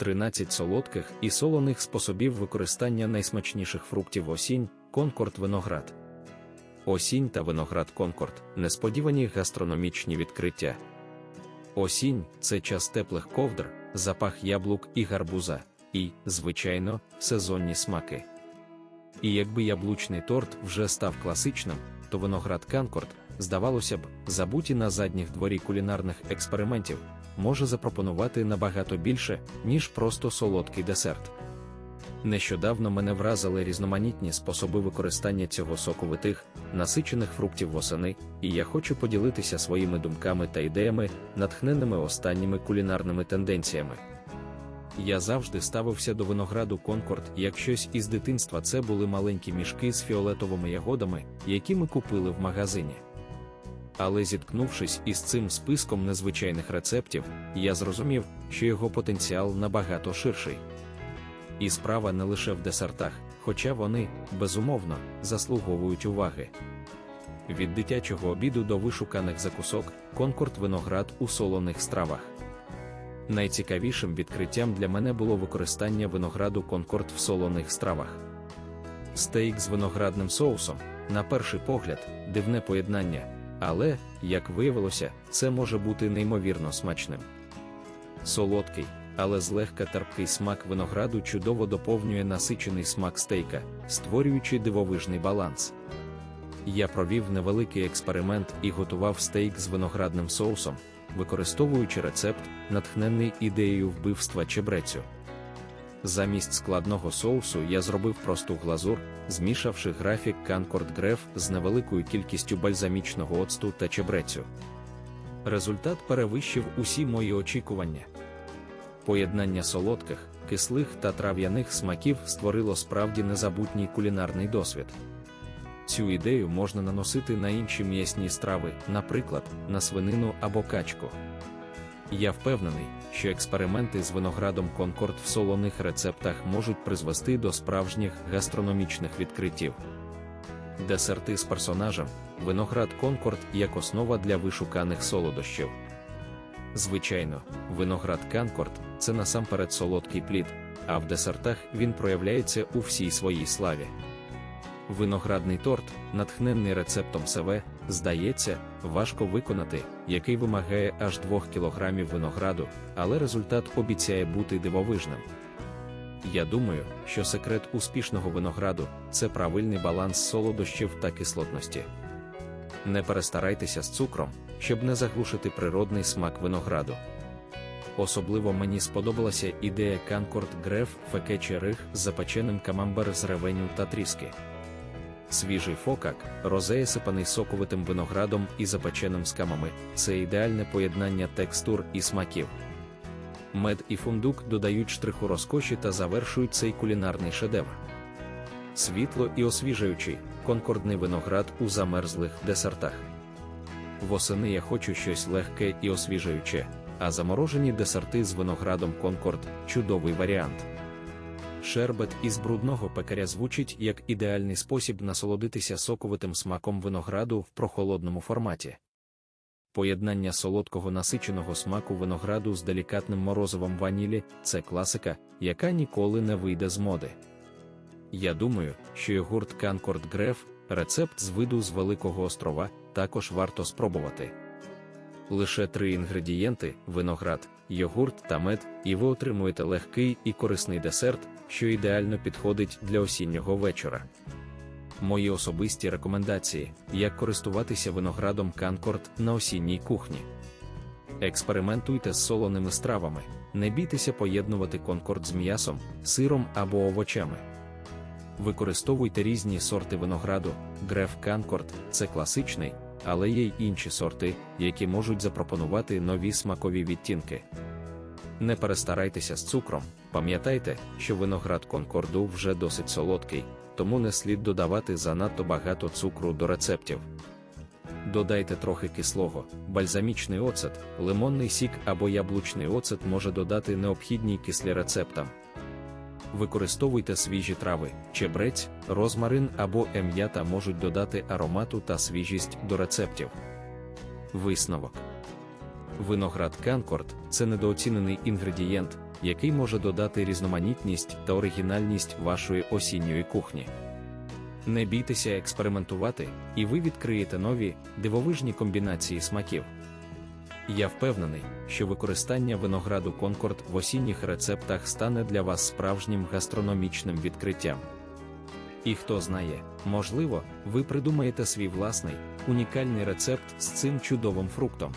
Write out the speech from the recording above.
13 солодких і солоних способів використання найсмачніших фруктів осінь, Конкорд виноград. Осінь та виноград Конкорд несподівані гастрономічні відкриття. Осінь це час теплих ковдр, запах яблук і гарбуза, і, звичайно, сезонні смаки. І якби яблучний торт вже став класичним, то виноград Конкорд, здавалося б, забуті на задніх дворі кулінарних експериментів, може запропонувати набагато більше, ніж просто солодкий десерт. Нещодавно мене вразили різноманітні способи використання цього соковитих, насичених фруктів восени, і я хочу поділитися своїми думками та ідеями, натхненими останніми кулінарними тенденціями. Я завжди ставився до винограду Конкорд як щось із дитинства це були маленькі мішки з фіолетовими ягодами, які ми купили в магазині. Але зіткнувшись із цим списком незвичайних рецептів, я зрозумів, що його потенціал набагато ширший. І справа не лише в десертах, хоча вони, безумовно, заслуговують уваги. Від дитячого обіду до вишуканих закусок, конкорд виноград у солоних стравах. Найцікавішим відкриттям для мене було використання винограду конкорд в солоних стравах. Стейк з виноградним соусом, на перший погляд, дивне поєднання, але, як виявилося, це може бути неймовірно смачним. Солодкий, але злегка терпкий смак винограду чудово доповнює насичений смак стейка, створюючи дивовижний баланс. Я провів невеликий експеримент і готував стейк з виноградним соусом, використовуючи рецепт, натхнений ідеєю вбивства чебрецю. Замість складного соусу я зробив просту глазур, змішавши графік Concord Gref з невеликою кількістю бальзамічного оцту та чебрецю. Результат перевищив усі мої очікування. Поєднання солодких, кислих та трав'яних смаків створило справді незабутній кулінарний досвід. Цю ідею можна наносити на інші м'ясні страви, наприклад, на свинину або качку. Я впевнений, що експерименти з виноградом Конкорд в солоних рецептах можуть призвести до справжніх гастрономічних відкриттів. Десерти з персонажем, виноград Конкорд як основа для вишуканих солодощів. Звичайно, виноград Конкорд це насамперед солодкий плід, а в десертах він проявляється у всій своїй славі. Виноградний торт, натхнений рецептом СВ, здається, важко виконати, який вимагає аж 2 кг винограду, але результат обіцяє бути дивовижним. Я думаю, що секрет успішного винограду це правильний баланс солодощів та кислотності. Не перестарайтеся з цукром, щоб не заглушити природний смак винограду. Особливо мені сподобалася ідея Concord Gref фекече риг з запеченим камамбер з ревеню та тріски. Свіжий фокак, розея сипаний соковитим виноградом і запеченим скамами це ідеальне поєднання текстур і смаків. Мед і фундук додають штриху розкоші та завершують цей кулінарний шедевр. Світло і освіжаючий, конкордний виноград у замерзлих десертах. Восени я хочу щось легке і освіжаюче, а заморожені десерти з виноградом Конкорд чудовий варіант. Шербет із брудного пекаря звучить як ідеальний спосіб насолодитися соковитим смаком винограду в прохолодному форматі. Поєднання солодкого насиченого смаку винограду з делікатним морозивом ванілі це класика, яка ніколи не вийде з моди. Я думаю, що йогурт Concord Gref, рецепт з виду з Великого острова, також варто спробувати. Лише три інгредієнти: виноград, йогурт та мед, і ви отримуєте легкий і корисний десерт, що ідеально підходить для осіннього вечора. Мої особисті рекомендації, як користуватися виноградом Конкорд на осінній кухні. Експериментуйте з солоними стравами, не бійтеся поєднувати конкорд з м'ясом, сиром або овочами. Використовуйте різні сорти винограду, Греф Конкорд це класичний, але є й інші сорти, які можуть запропонувати нові смакові відтінки. Не перестарайтеся з цукром, пам'ятайте, що виноград конкорду вже досить солодкий, тому не слід додавати занадто багато цукру до рецептів. Додайте трохи кислого, бальзамічний оцет, лимонний сік або яблучний оцет може додати необхідні кислі рецептам. Використовуйте свіжі трави, чебрець, розмарин або ем'ята можуть додати аромату та свіжість до рецептів. Висновок Виноград Конкорд це недооцінений інгредієнт, який може додати різноманітність та оригінальність вашої осінньої кухні. Не бійтеся експериментувати, і ви відкриєте нові дивовижні комбінації смаків. Я впевнений, що використання винограду Конкорд в осінніх рецептах стане для вас справжнім гастрономічним відкриттям. І хто знає, можливо, ви придумаєте свій власний, унікальний рецепт з цим чудовим фруктом.